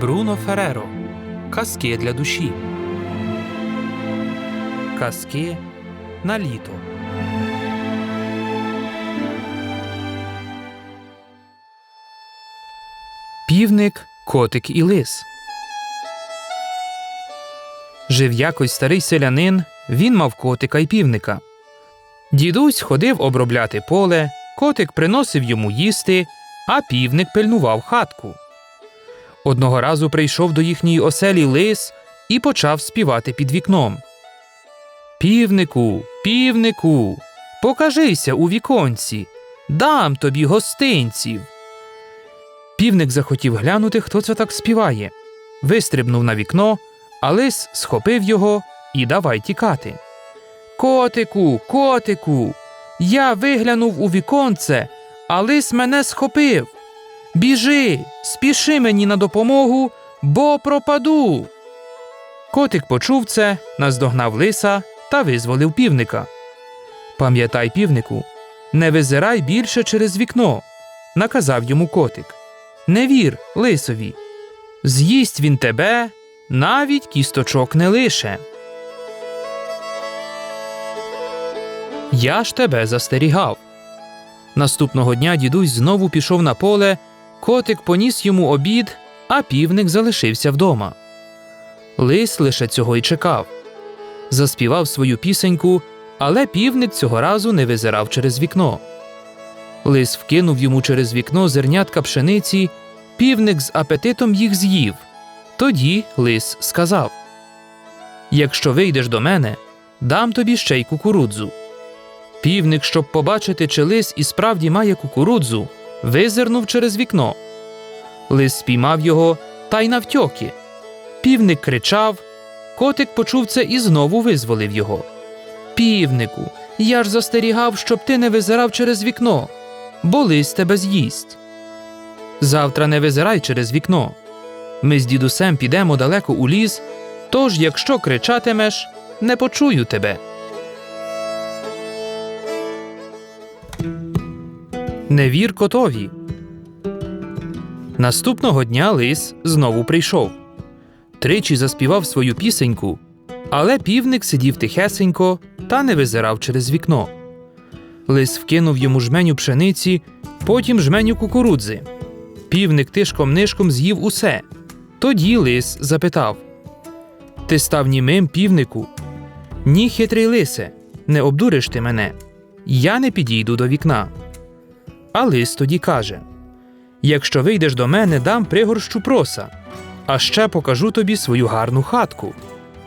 Бруно Фереро. Казки для душі. Казки на літо. Півник, котик і лис. Жив якось старий селянин, він мав котика й півника. Дідусь ходив обробляти поле, котик приносив йому їсти, а півник пильнував хатку. Одного разу прийшов до їхньої оселі лис і почав співати під вікном. Півнику, півнику, покажися у віконці, дам тобі гостинців. Півник захотів глянути, хто це так співає. Вистрибнув на вікно, а лис схопив його і давай тікати. Котику, котику, я виглянув у віконце, а лис мене схопив. Біжи, спіши мені на допомогу, бо пропаду. Котик почув це, наздогнав лиса та визволив півника. Пам'ятай, півнику, не визирай більше через вікно, наказав йому котик. Не вір лисові. З'їсть він тебе, навіть кісточок не лише. Я ж тебе застерігав. Наступного дня дідусь знову пішов на поле, котик поніс йому обід, а півник залишився вдома. Лис лише цього й чекав. Заспівав свою пісеньку, але півник цього разу не визирав через вікно. Лис вкинув йому через вікно зернятка пшениці, півник з апетитом їх з'їв. Тоді лис сказав: Якщо вийдеш до мене, дам тобі ще й кукурудзу. Півник, щоб побачити, чи лис і справді має кукурудзу, визирнув через вікно. Лис спіймав його та й навтьоки. Півник кричав, котик почув це і знову визволив його. Півнику, я ж застерігав, щоб ти не визирав через вікно, бо лис тебе з'їсть. Завтра не визирай через вікно. Ми з дідусем підемо далеко у ліс, тож, якщо кричатимеш, не почую тебе. Не вір котові. Наступного дня лис знову прийшов. Тричі заспівав свою пісеньку, але півник сидів тихесенько та не визирав через вікно. Лис вкинув йому жменю пшениці, потім жменю кукурудзи. Півник тишком нишком з'їв усе. Тоді лис запитав Ти став німим півнику? Ні, хитрий лисе, не обдуриш ти мене. Я не підійду до вікна. А лис тоді каже: Якщо вийдеш до мене, дам пригорщу проса, а ще покажу тобі свою гарну хатку.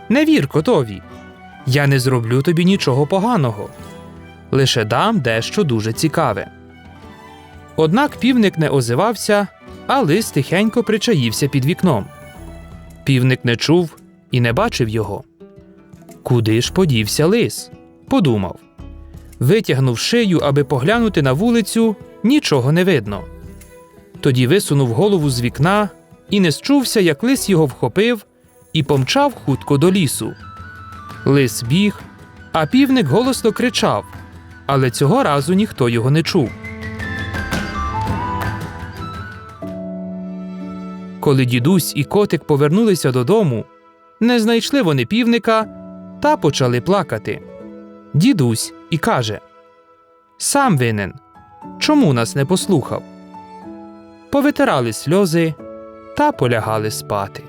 Не вір котові, я не зроблю тобі нічого поганого, лише дам дещо дуже цікаве. Однак півник не озивався, а лис тихенько причаївся під вікном. Півник не чув і не бачив його. Куди ж подівся лис? подумав. Витягнув шию, аби поглянути на вулицю, нічого не видно. Тоді висунув голову з вікна і не счувся, як лис його вхопив і помчав хутко до лісу. Лис біг, а півник голосно кричав, але цього разу ніхто його не чув. Коли дідусь і котик повернулися додому, не знайшли вони півника та почали плакати. Дідусь і каже Сам винен. Чому нас не послухав? Повитирали сльози та полягали спати.